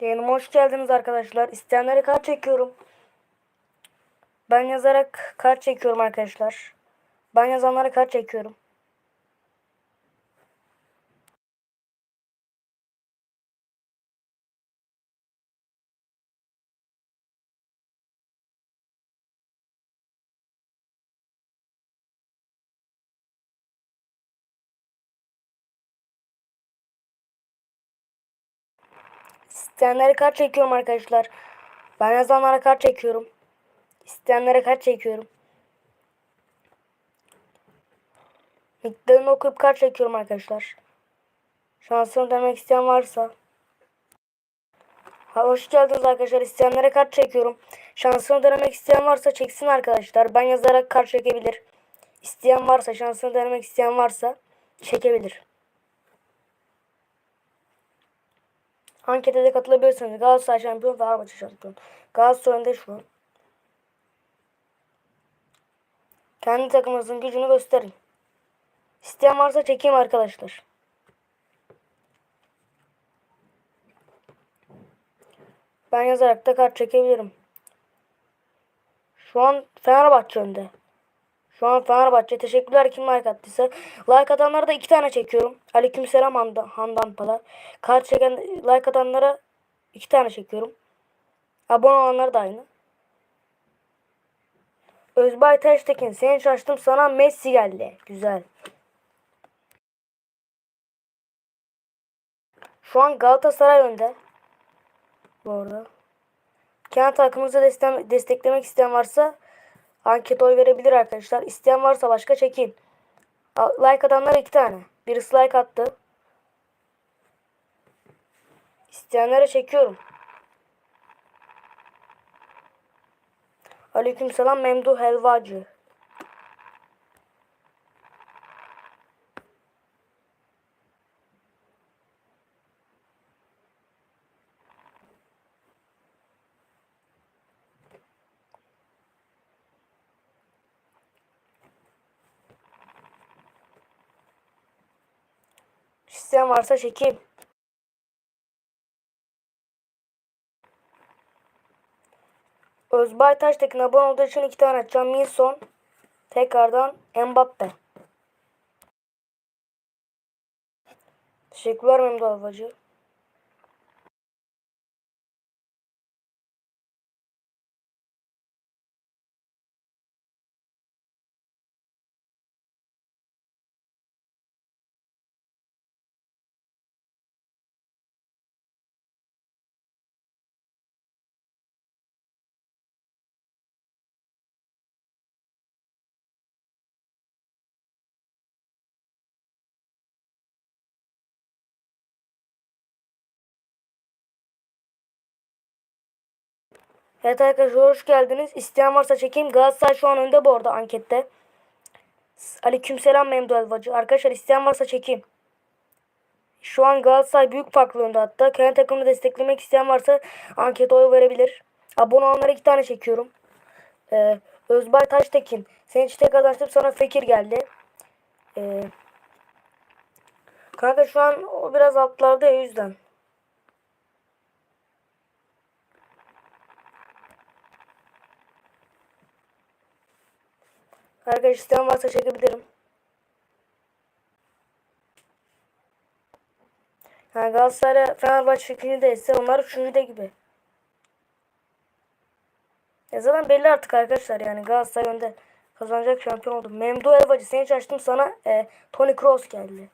Yayınıma hoş geldiniz arkadaşlar. İsteyenlere kart çekiyorum. Ben yazarak kart çekiyorum arkadaşlar. Ben yazanlara kart çekiyorum. İsteyenlere kart çekiyorum arkadaşlar. Ben yazanlara kart çekiyorum. İsteyenlere kart çekiyorum. Nicklerini okuyup kart çekiyorum arkadaşlar. Şansını demek isteyen varsa. Hoş geldiniz arkadaşlar. İsteyenlere kart çekiyorum. Şansını denemek isteyen varsa çeksin arkadaşlar. Ben yazarak kart çekebilir. İsteyen varsa, şansını denemek isteyen varsa çekebilir. Ankete de katılabilirsiniz. Galatasaray şampiyon, Fenerbahçe şampiyon. Galatasaray önde şu. Kendi takımınızın gücünü gösterin. İsteyen varsa çekeyim arkadaşlar. Ben yazarak da kart çekebilirim. Şu an Fenerbahçe önde. Şu an Fenerbahçe. Teşekkürler kim like attıysa. Like atanlara da iki tane çekiyorum. Aleykümselam Handan, Handan Pala. Kart çeken like atanlara iki tane çekiyorum. Abone olanlar da aynı. Özbay Taştekin seni şaştım sana Messi geldi. Güzel. Şu an Galatasaray önde. Bu arada. Kendi takımımızı destek desteklemek isteyen varsa anket oy verebilir arkadaşlar. İsteyen varsa başka çekeyim. Like atanlar iki tane. Birisi like attı. İsteyenlere çekiyorum. Aleykümselam Memduh Helvacı. İsteyen varsa çekeyim. Özbay Taştekin abone olduğu için iki tane açacağım. Milson. Tekrardan Mbappe. Teşekkürler Memdu Alvacı. Evet arkadaşlar hoş geldiniz. İsteyen varsa çekeyim. Galatasaray şu an önde bu arada ankette. Aleykümselam Memdu Elvacı. Arkadaşlar isteyen varsa çekeyim. Şu an Galatasaray büyük farklı önde hatta. Kendi takımını desteklemek isteyen varsa ankete oy verebilir. Abone olanlara iki tane çekiyorum. Ee, Özbay Taştekin. Seni hiç tekrardan açtım sonra Fekir geldi. Ee, kanka şu an o biraz altlarda yüzden. Arkadaşlar isteyen varsa çekebilirim. Yani Galatasaray Fenerbahçe fikrini de etse onlar üçüncü de gibi. Ya zaten belli artık arkadaşlar yani Galatasaray önde kazanacak şampiyon oldu. Memdu Elvacı seni açtım sana e, Tony Kroos geldi.